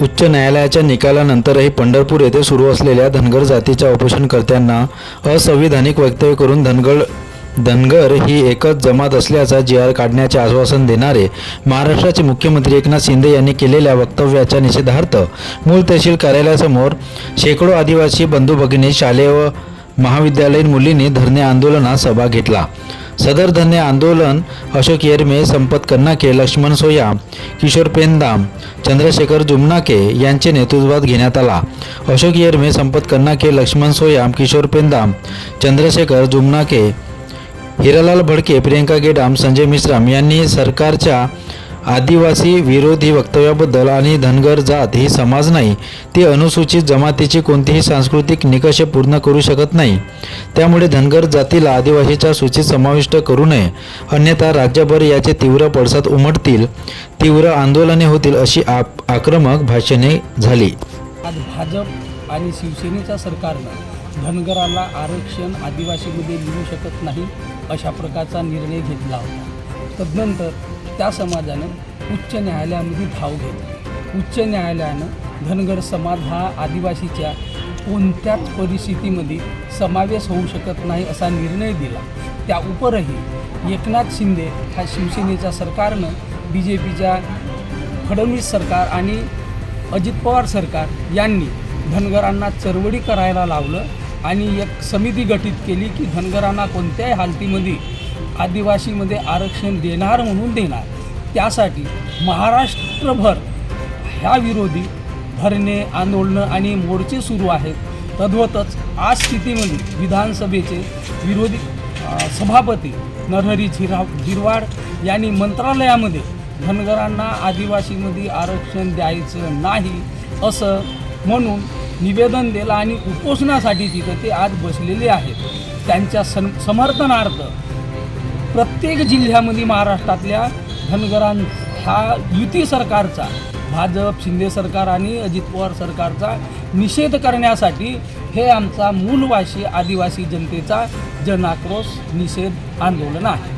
उच्च न्यायालयाच्या निकालानंतरही पंढरपूर येथे सुरू असलेल्या धनगर जातीच्या उपोषणकर्त्यांना असंविधानिक वक्तव्य करून धनगर धनगर ही एकच जमात असल्याचा जी आर काढण्याचे आश्वासन देणारे महाराष्ट्राचे मुख्यमंत्री एकनाथ शिंदे यांनी केलेल्या वक्तव्याच्या निषेधार्थ मूळ तहसील कार्यालयासमोर शेकडो आदिवासी बंधू भगिनी शालेय व महाविद्यालयीन मुलींनी धरणे आंदोलनात सभा घेतला. सदर धन्य आंदोलन अशोक येरमे संपत कन्नाके लक्ष्मण सोया किशोर पेंदाम चंद्रशेखर जुमनाके यांचे नेतृत्वात घेण्यात आला. अशोक येरमे संपत कन्नाके लक्ष्मण सोयाम किशोर पेंदाम चंद्रशेखर जुमनाके हिरालाल भडके प्रियंका गेडाम संजय मिश्राम यांनी सरकारच्या आदिवासी विरोधी वक्तव्याबद्दल आणि धनगर जात ही समाज नाही ती अनुसूचित जमातीची कोणतीही सांस्कृतिक निकष पूर्ण करू शकत नाही. त्यामुळे धनगर जातीला आदिवासीच्या सूचीत समाविष्ट करू नये. अन्यथा राज्यभर याचे तीव्र पडसाद उमटतील तीव्र आंदोलने होतील अशी आप आक्रमक भाषणे झाली. आज भाजप आणि शिवसेनेच्या सरकारनं धनगराला आरक्षण आदिवासीमध्ये मिळू शकत नाही अशा प्रकारचा निर्णय घेतला होता. तदनंतर त्या समाजानं उच्च न्यायालयामध्ये धाव घेतली. उच्च न्यायालयानं धनगर समाज हा आदिवासीच्या कोणत्याच परिस्थितीमध्ये समावेश होऊ शकत नाही असा निर्णय दिला. त्या उपरही एकनाथ शिंदे ह्या शिवसेनेच्या सरकारनं बी जे पीच्या फडणवीस सरकार आणि अजित पवार सरकार यांनी धनगरांना चळवळी करायला लावलं आणि एक समिती गठीत केली की धनगरांना कोणत्याही हालतीमध्ये आदिवासीमध्ये आरक्षण देणार म्हणून देणार. त्यासाठी महाराष्ट्रभर ह्या विरोधी धरणे आंदोलनं आणि मोर्चे सुरू आहेत. तद्वतच आज स्थितीमध्ये विधानसभेचे विरोधी सभापती नरहरी झिरा झिरवाड यांनी मंत्रालयामध्ये धनगरांना आदिवासीमध्ये आरक्षण द्यायचं नाही असं म्हणून निवेदन दिलं आणि उपोषणासाठी तिथं ते आज बसलेले आहेत. त्यांच्या सं समर्थनार्थ प्रत्येक जिल्ह्यामध्ये महाराष्ट्रातल्या धनगरां हा युती सरकारचा भाजप शिंदे सरकार आणि अजित पवार सरकारचा निषेध करण्यासाठी हे आमचा मूलवासी आदिवासी जनतेचा जनाक्रोश निषेध आंदोलन आहे.